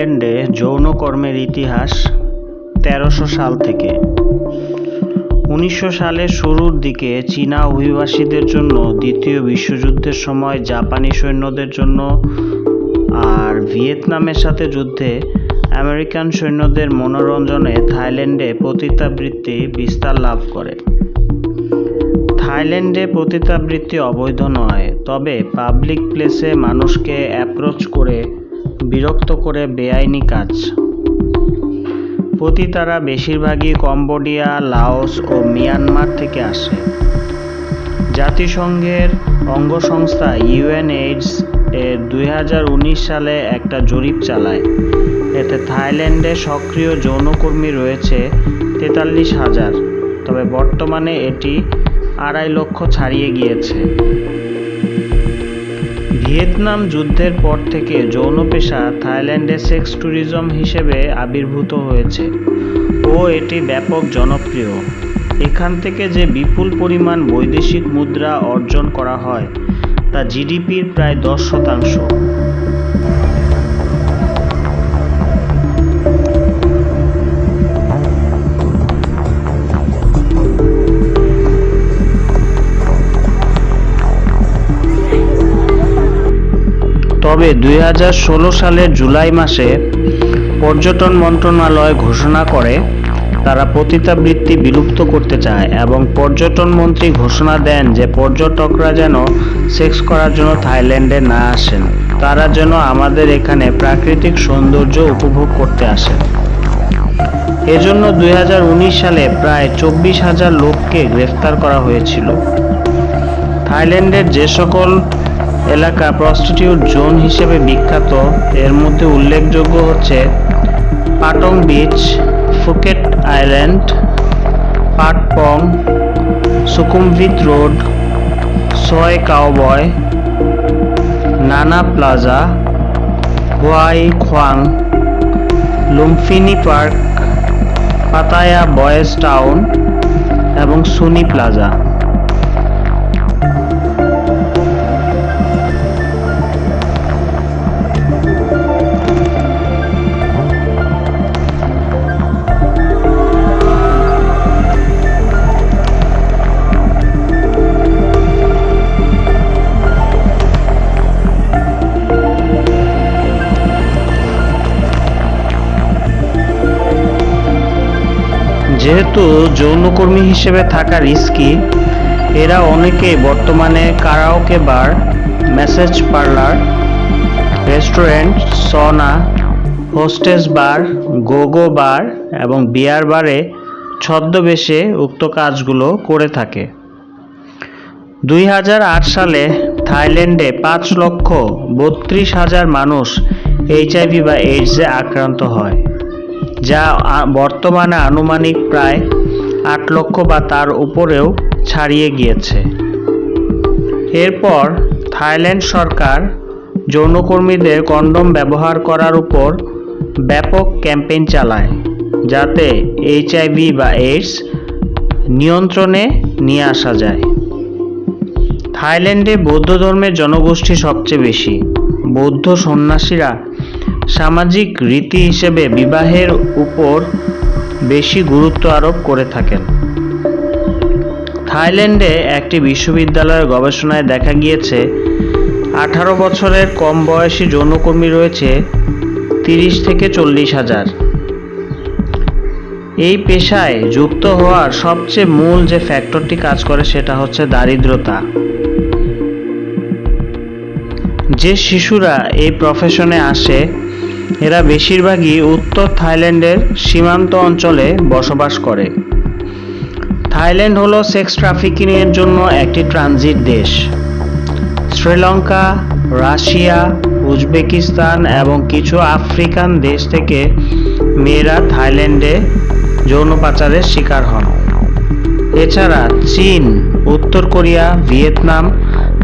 থাইল্যান্ডে যৌনকর্মের ইতিহাস তেরোশো সাল থেকে। উনিশশো সালের শুরুর দিকে চীনা অভিবাসীদের জন্য দ্বিতীয় বিশ্বযুদ্ধের সময় জাপানি সৈন্যদের জন্য আর ভিয়েতনামের সাথে যুদ্ধে আমেরিকান সৈন্যদের মনোরঞ্জনে থাইল্যান্ডে পতিতাবৃত্তি বিস্তার লাভ করে। থাইল্যান্ডে পতিতাবৃত্তি অবৈধ নয়, তবে পাবলিক প্লেসে মানুষকে অ্যাপ্রোচ করে বিরক্ত করে বেআইনি কাজ। পতিতারা বেশিরভাগই কম্বোডিয়া, লাওস ও মিয়ানমার থেকে আসে। জাতিসংঘের অঙ্গসংস্থা ইউএনএইডস এর দুই হাজার উনিশ সালে একটা জরিপ চালায়। এতে থাইল্যান্ডে সক্রিয় যৌনকর্মী রয়েছে তেতাল্লিশ হাজার, তবে বর্তমানে এটি আড়াই লক্ষ ছাড়িয়ে গিয়েছে। ভিয়েতনাম যুদ্ধের পর থেকে যৌন পেশা থাইল্যান্ডে সেক্স ট্যুরিজম হিসেবে আবির্ভূত হয়েছে। ও এটি ব্যাপক জনপ্রিয়। এখান থেকে যে বিপুল পরিমাণ বৈদেশিক মুদ্রা অর্জন করা হয়, তা জিডিপির প্রায় দশ শতাংশ। তবে দুই সালের জুলাই মাসে। পর্যটন মন্ত্রণালয় ঘোষণা করে, তারা পতিতাবৃত্তি বিলুপ্ত করতে চায় এবং পর্যটন মন্ত্রী ঘোষণা দেন যে পর্যটকরা যেন সেক্স করার জন্য থাইল্যান্ডে না আসেন, তারা যেন আমাদের এখানে প্রাকৃতিক সৌন্দর্য উপভোগ করতে আসেন। এজন্য দুই হাজার উনিশ সালে প্রায় চব্বিশ হাজার লোককে গ্রেফতার করা হয়েছিল। থাইল্যান্ডের যে সকল এলাকা প্রস্টিটিউট জোন হিসেবে বিখ্যাত। এর মধ্যে উল্লেখযোগ্য হচ্ছে Patong beach, Phuket island, Patpong, Sukhumvit road Soi Cowboy Nana Plaza, Huai Khwang, Lumphini Park, Pattaya Boys Town এবং সুনি প্লাজা। যেহেতু যৌনকর্মী হিসেবে থাকা রিস্কি, এরা অনেকেই বর্তমানে karaoke bar massage parlour restaurant sauna hostess bar gogo bar এবং beer বারে ছদ্মবেশে উক্ত কাজগুলো করে থাকে। দুই হাজার আট সালে থাইল্যান্ডে পাঁচ লক্ষ বত্রিশ হাজার মানুষ এইচআইভি বা এইডসে আক্রান্ত হয়। যা বর্তমানে আনুমানিক প্রায় আট লক্ষ বা তার উপরেও ছাড়িয়ে গিয়েছে। এরপর থাইল্যান্ড সরকার যৌনকর্মীদের কন্ডোম ব্যবহার করার উপর ব্যাপক ক্যাম্পেইন চালায়, যাতে এইচআইভি বা এইডস নিয়ন্ত্রণে নিয়ে আসা যায়। থাইল্যান্ডে বৌদ্ধ ধর্মের জনগোষ্ঠী সবচেয়ে বেশি। বৌদ্ধ সন্ন্যাসীরা সামাজিক রীতি হিসেবে বিবাহের উপর বেশি গুরুত্ব আরোপ করে থাকেন। থাইল্যান্ডে একটি বিশ্ববিদ্যালয়ের গবেষণায় দেখা গিয়েছে, আঠারো বছরের কম বয়সী যৌনকর্মী রয়েছে তিরিশ থেকে চল্লিশ হাজার। এই পেশায় যুক্ত হওয়ার সবচেয়ে মূল যে ফ্যাক্টরটি কাজ করে সেটা হচ্ছে দারিদ্রতা। যে শিশুরা এই প্রফেশনে আসে এরা বেশিরভাগই উত্তর থাইল্যান্ডের সীমান্ত অঞ্চলে বসবাস করে। থাইল্যান্ড হলো সেক্স ট্রাফিকিংয়ের জন্য একটি ট্রানজিট দেশ। শ্রীলঙ্কা, রাশিয়া, উজবেকিস্তান এবং কিছু আফ্রিকান দেশ থেকে মেয়েরা থাইল্যান্ডে যৌন পাচারের শিকার হন। এছাড়া চীন, উত্তর কোরিয়া, ভিয়েতনাম,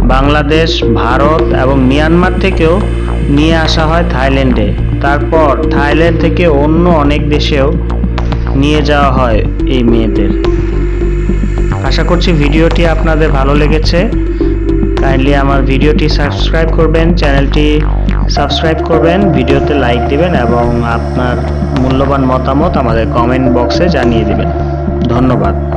বাংলাদেশ, ভারত এবং মিয়ানমার থেকেও নিয়ে আসা হয় থাইল্যান্ডে। তারপর থাইল্যান্ড থেকে অন্য অনেক দেশেও নিয়ে যাওয়া হয় এই মেয়েদের। আশা করছি ভিডিওটি আপনাদের ভালো লেগেছে। কাইন্ডলি আমার ভিডিওটি সাবস্ক্রাইব করবেন, চ্যানেলটি সাবস্ক্রাইব করবেন, ভিডিওতে লাইক দিবেন এবং আপনার মূল্যবান মতামত আমাদের কমেন্ট বক্সে জানিয়ে দিবেন। ধন্যবাদ।